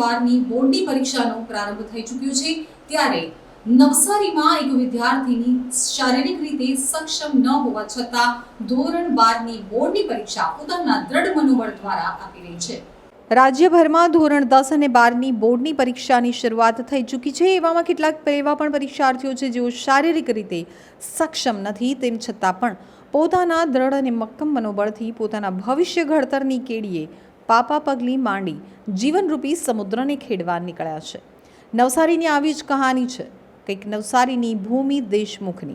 બારની બોર્ડની પરીક્ષાનો પ્રારંભ થઈ ચૂક્યો છે. ત્યારે નવસારીમાં એક વિદ્યાર્થીની શારીરિક રીતે સક્ષમ ન હોવા છતાં ધોરણ બારની બોર્ડની પરીક્ષા પોતાના દ્રઢ મનોબળ દ્વારા આપી રહી છે. રાજ્યભરમાં ધોરણ દસ અને બારની બોર્ડની પરીક્ષાની શરૂઆત થઈ ચૂકી છે. એવામાં કેટલાક એવા પણ પરીક્ષાર્થીઓ છે જેઓ શારીરિક રીતે સક્ષમ નથી. તેમ છતાં પણ પોતાના દ્રઢ અને મક્કમ મનોબળથી પોતાના ભવિષ્ય ઘડતરની કેડીએ પાપા પગલી માંડી જીવનરૂપી સમુદ્રને ખેડવા નીકળ્યા છે. નવસારીની આવી જ કહાની છે. કંઈક નવસારીની ભૂમિ દેશમુખની.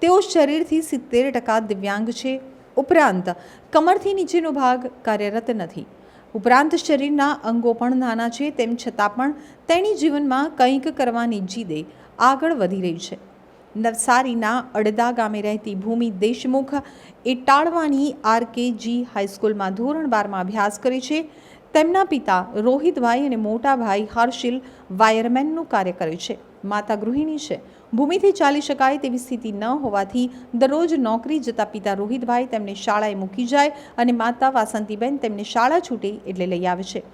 તેઓ શરીરથી સિત્તેર ટકા દિવ્યાંગ છે. ઉપરાંત, કમરથી નીચેનો ભાગ કાર્યરત નથી. ઉપરાંત, શરીરના અંગો પણ નાના છે. તેમ છતાં પણ તેણી જીવનમાં કંઈક કરવાની જીદે આગળ વધી રહી છે. નવસારીના અડદા ગામે રહેતી ભૂમિ દેશમુખ ઇટાળવાની આરકેજી હાઈસ્કૂલમાં ધોરણ બારમાં અભ્યાસ કરે છે. તેમના પિતા રોહિતભાઈ અને મોટા ભાઈ હર્ષિલ વાયરમેનનું કાર્ય કરે છે. માતા ગૃહિણી છે. ભૂમિથી ચાલી શકાય તેવી સ્થિતિ ન હોવાથી દરરોજ નોકરી જતા પિતા રોહિતભાઈ તેમને શાળાએ મૂકી જાય અને માતા વાસંતીબેન તેમને શાળા છૂટે એટલે લઈ આવે છે.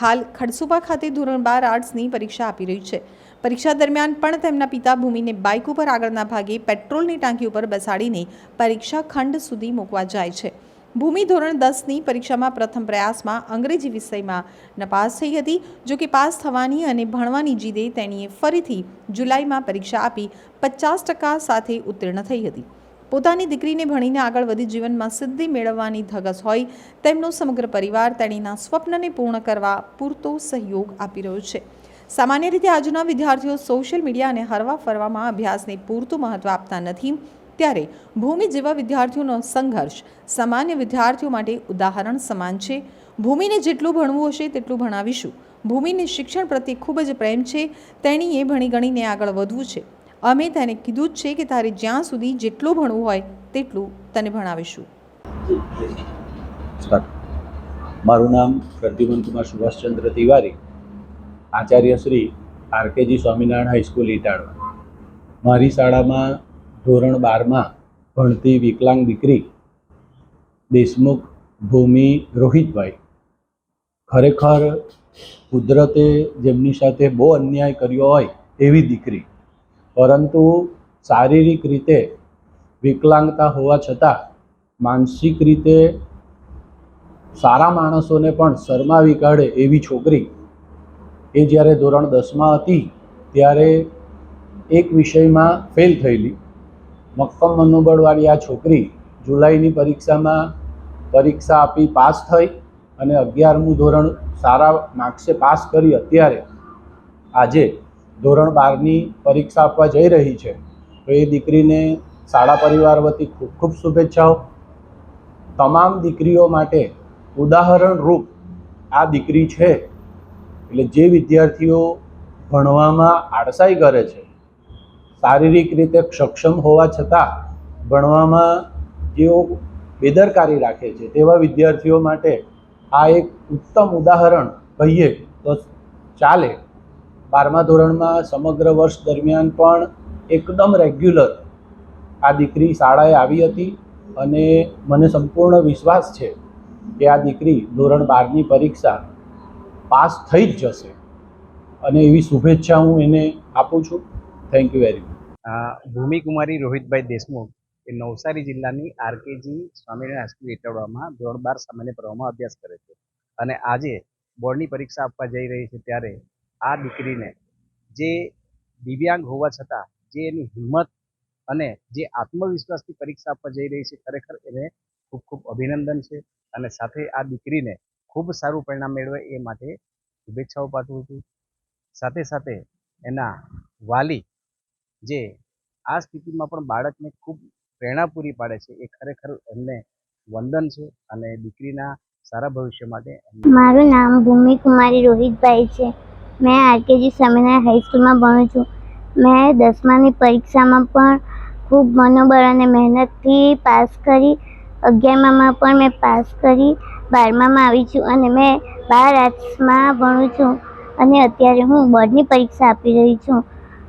હાલ ખડસુપા ખાતે ધોરણ બાર આર્ટ્સની પરીક્ષા આપી રહી છે. પરીક્ષા દરમિયાન પણ તેમના પિતા ભૂમિને બાઇક ઉપર આગળના ભાગે પેટ્રોલની ટાંકી ઉપર બેસાડીને પરીક્ષા ખંડ સુધી મૂકવા જાય છે. ભૂમિ ધોરણ દસની પરીક્ષામાં પ્રથમ પ્રયાસમાં અંગ્રેજી વિષયમાં નપાસ થઈ હતી. જો કે પાસ થવાની અને ભણવાની જીદે તેણીએ ફરીથી જુલાઈમાં પરીક્ષા આપી પચાસ ટકા સાથે ઉત્તીર્ણ થઈ હતી. પોતાની દીકરીને ભણીને આગળ વધી જીવનમાં સિદ્ધિ મેળવવાની ધગસ હોય તેમનો સમગ્ર પરિવાર તેણીના સ્વપ્નને પૂર્ણ કરવા પૂરતો સહયોગ આપી રહ્યો છે. સામાન્ય રીતે આજના વિદ્યાર્થીઓ સોશિયલ મીડિયા અને હરવા ફરવામાં અભ્યાસને પૂરતું મહત્ત્વ આપતા નથી. ત્યારે ભૂમિ જેવા વિદ્યાર્થીઓનો સંઘર્ષ સામાન્ય વિદ્યાર્થીઓ માટે ઉદાહરણ સમાન છે. ભૂમિને જેટલું ભણવું હશે તેટલું ભણાવીશું. ભૂમિને શિક્ષણ પ્રત્યે ખૂબ જ પ્રેમ છે. તેણીએ ભણી ગણીને આગળ વધવું છે. અમે તેને કીધું જ છે કે તારે જ્યાં સુધી જેટલું ભણવું હોય તેટલું તને ભણાવીશું. મારું નામ Pradyuman Kumar Subhashchandra Tiwari. Acharya Shri R K ji Swaminarayan high school Italva મારી શાળામાં ધોરણ બારમાં ભણતી વિકલાંગ દીકરી દેશમુખ ભૂમિ રોહિતભાઈ. ખરેખર કુદરતે જેમની સાથે બહુ અન્યાય કર્યો હોય એવી દીકરી પરંતુ શારીરિક રીતે વિકલાંગતા હોવા છતાં માનસિક રીતે સારા માણસોને પણ શરમાવી કાઢે એવી છોકરી એ જ્યારે ધોરણ દસમાં હતી ત્યારે એક વિષયમાં ફેલ થયેલી. મક્કમ મનોબળવાળી આ છોકરી જુલાઈની પરીક્ષામાં પરીક્ષા આપી પાસ થઈ અને અગિયારમું ધોરણ સારા માર્ક્સે પાસ કરી અત્યારે. આજે ધોરણ બારની પરીક્ષા આપવા જઈ રહી છે. તો એ દીકરીને શાળા પરિવાર વતી ખૂબ ખૂબ શુભેચ્છાઓ. તમામ દીકરીઓ માટે ઉદાહરણરૂપ આ દીકરી છે, એટલે જે વિદ્યાર્થીઓ ભણવામાં આળસાઈ કરે છે, શારીરિક રીતે સક્ષમ હોવા છતાં ભણવામાં જેઓ બેદરકારી રાખે છે, તેવા વિદ્યાર્થીઓ માટે આ એક ઉત્તમ ઉદાહરણ કહીએ તો ચાલે. બારમા ધોરણમાં સમગ્ર વર્ષ દરમિયાન પણ એકદમ રેગ્યુલર આ દીકરી શાળાએ આવી હતી અને મને સંપૂર્ણ વિશ્વાસ છે કે આ દીકરી ધોરણ બારની પરીક્ષા પાસ થઈ જ જશે. અને એવી શુભેચ્છા હું એને આપું છું. Thank you very much Bhumikumari Rohitbhai Deshmukh એ નવસારી જિલ્લાની આરકેજી સ્વામિનારાયણ હાઈસ્કૂલ ઇટવડામાં ધોરણ બાર સામાન્ય પ્રવાહમાં અભ્યાસ કરે છે. અને આજે બોર્ડની પરીક્ષા આપવા જઈ રહી છે ત્યારે આ દીકરીને જે દિવ્યાંગ હોવા છતાં જે એની હિંમત અને જે આત્મવિશ્વાસથી પરીક્ષા આપવા જઈ રહી છે, ખરેખર એને ખૂબ ખૂબ અભિનંદન છે અને સાથે આ દીકરીને ખૂબ સારું પરિણામ મેળવે એ માટે શુભેચ્છાઓ પાઠવું છું. સાથે સાથે એના વાલી જે આ સ્થિતિમાં પણ બાળકને ખૂબ પ્રેરણા પૂરી પાડે છે, એ ખરેખર એમને વંદન છે અને દીકરીના સારા ભવિષ્ય માટે મારું નામ ભૂમિ કુમારી રોહિતભાઈ છે. મેં આરકેજી સ્વામિનારાયણ હાઈસ્કૂલમાં ભણું છું. મેં દસમાની પરીક્ષામાં પણ ખૂબ મનોબળ અને મહેનતથી પાસ કરી. અગિયારમાં પણ મેં પાસ કરી. બારમામાં આવી છું અને મેં બાર આર્ટ્સમાં ભણું છું. અને અત્યારે હું બોર્ડની પરીક્ષા આપી રહી છું.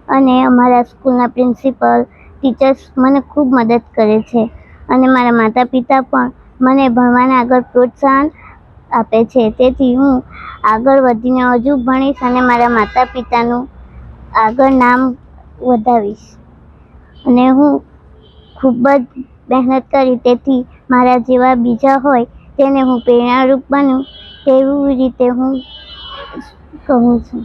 અને અમારા સ્કૂલના પ્રિન્સિપલ, ટીચર્સ મને ખૂબ મદદ કરે છે. અને મારા માતા પિતા પણ મને ભણવાના આગળ પ્રોત્સાહન આપે છે. તેથી હું આગળ વધીને હજુ ભણીશ અને મારા માતા પિતાનું આગળ નામ વધાવીશ. અને હું ખૂબ જ મહેનત કરી તેથી મારા જેવા બીજા હોય તેને હું પ્રેરણારૂપ બનું તેવી રીતે હું કહું છું.